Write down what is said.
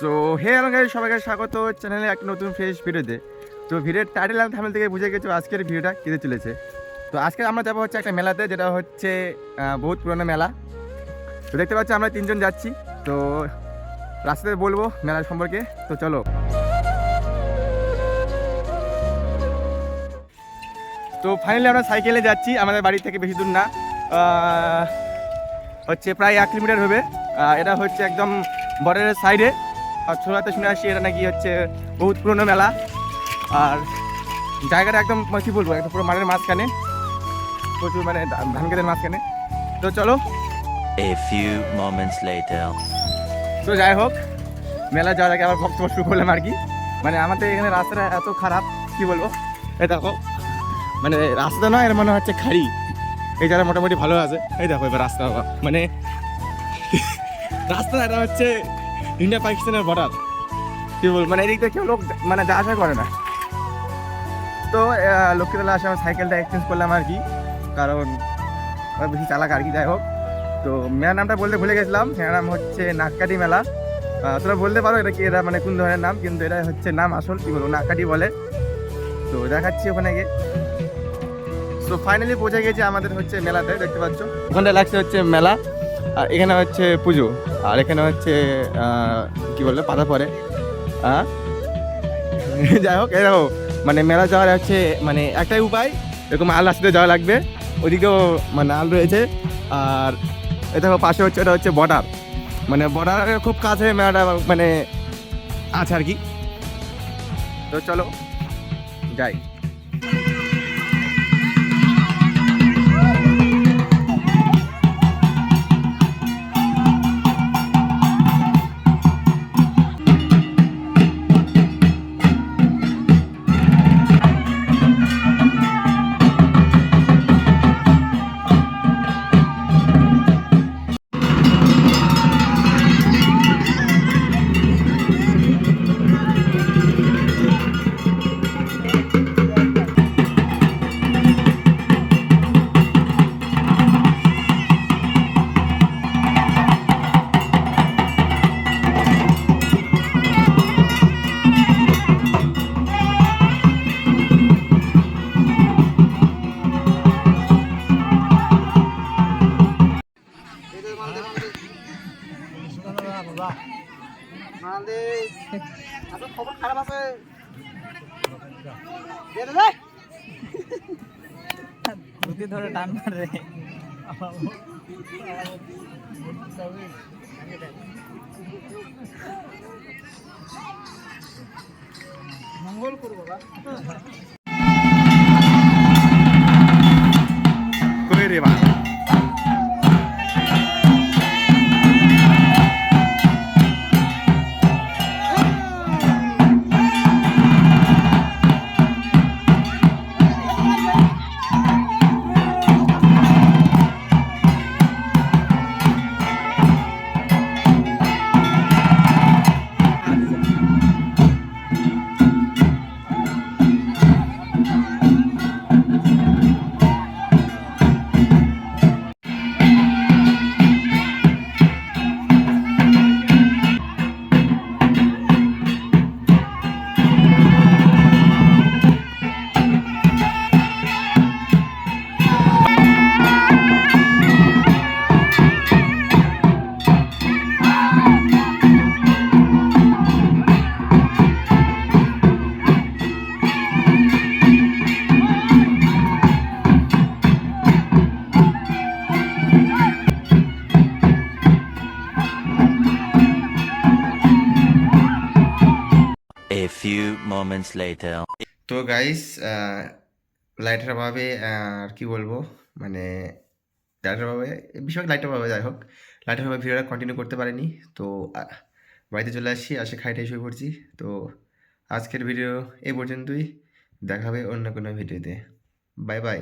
So hey আমাকে সবাইকে স্বাগত। চ্যানেলে একটা নতুন ফ্রেশ ভিডিওতে তো ভিডিওর টাইটেল আর থামেল থেকে বুঝে গেছো আজকের ভিডিওটা কেটে চলেছে। তো আজকে আমরা যাব হচ্ছে একটা মেলাতে, যেটা হচ্ছে বহুত পুরনো মেলা। তো দেখতে পাচ্ছি আমরা তিনজন যাচ্ছি। তো রাস্তাতে বলব মেলা সম্পর্কে। তো চলো। তো ফাইনালি আমরা সাইকেলে যাচ্ছি। আমাদের বাড়ি থেকে বেশি দূর না। হচ্ছে প্রায় এক কিলোমিটার হবে। এটা হচ্ছে একদম বর্ডারের সাইডে। আর ছোলাতে শুনে আসছি এটা নাকি হচ্ছে বহুত পুরনো মেলা। আর জায়গাটা একদম মানে কী বলব একদম পুরো মাঠের মাঝখানে। প্রচুর মানে ধান খেতের মাঝখানে। তো চলো। A few moments later. তো যাই হোক মেলা যাওয়ার আগে আবার বক্তব্য শুরু করলাম আর কি। মানে আমাদের এখানে রাস্তাটা এত খারাপ কি বলব? এই দেখো মানে রাস্তা নয় এর মনে হচ্ছে খাড়ি। এই জায়গা মোটামুটি ভালো আছে। এই দেখো এবার রাস্তা মানে রাস্তা এটা হচ্ছে ইন্ডিয়া পাকিস্তানের বর্ডার কি বলব মানে এদিক থেকে কেউ লোক মানে যা আসা করে না। তো লক্ষ্মীতলা আসে আমার সাইকেলটা এক্সচেঞ্জ করলাম আর কি। কারণ বেশি চালাক আর কি, যাই হোক। তো মেলার নামটা বলতে ভুলে গেছিলাম। মেলার নাম হচ্ছে নাককাটি মেলা। তোরা বলতে পারো এটা কি, এটা মানে কোন ধরনের নাম? কিন্তু এটা হচ্ছে নাম আসল, কি বলব নাককাটি বলে। তো দেখাচ্ছি ওখানে গিয়ে। তো ফাইনালি পৌঁছে গেছি আমাদের হচ্ছে মেলাতে, দেখতে পাচ্ছ। ওখানটা লাগছে হচ্ছে মেলা, আর এখানে হচ্ছে পুজো। আর এখানে হচ্ছে কি বলল পাতা পরে। হ্যাঁ যাই হোক এরকম মানে মেলা যাওয়ার হচ্ছে মানে একটাই উপায়, এরকম আল রাস্তাতে যাওয়া লাগবে। ওদিকেও মানে আল রয়েছে। আর এ দেখো, পাশে হচ্ছে ওটা হচ্ছে বর্ডার। মানে বর্ডারের খুব কাছে মেলাটা মানে আছে আর কি। তো চলো, যাই। খবর খারাপ আছে। ধরে টান মারে। মঙ্গল করব A few moments later. তো গাইস লাইটের অভাবে আর কি বলব? মানে লাইটের অভাবে বেশিরভাগ লাইটের অভাবে যাই হোক। লাইটের অভাবে ভিডিওটা কন্টিনিউ করতে পারিনি। তো বাড়িতে চলে আসছি আসে খাইটাই শুয়ে পড়ছি। তো, আজকের ভিডিও এই পর্যন্তই। দেখাবে অন্য কোনো ভিডিওতে বাই বাই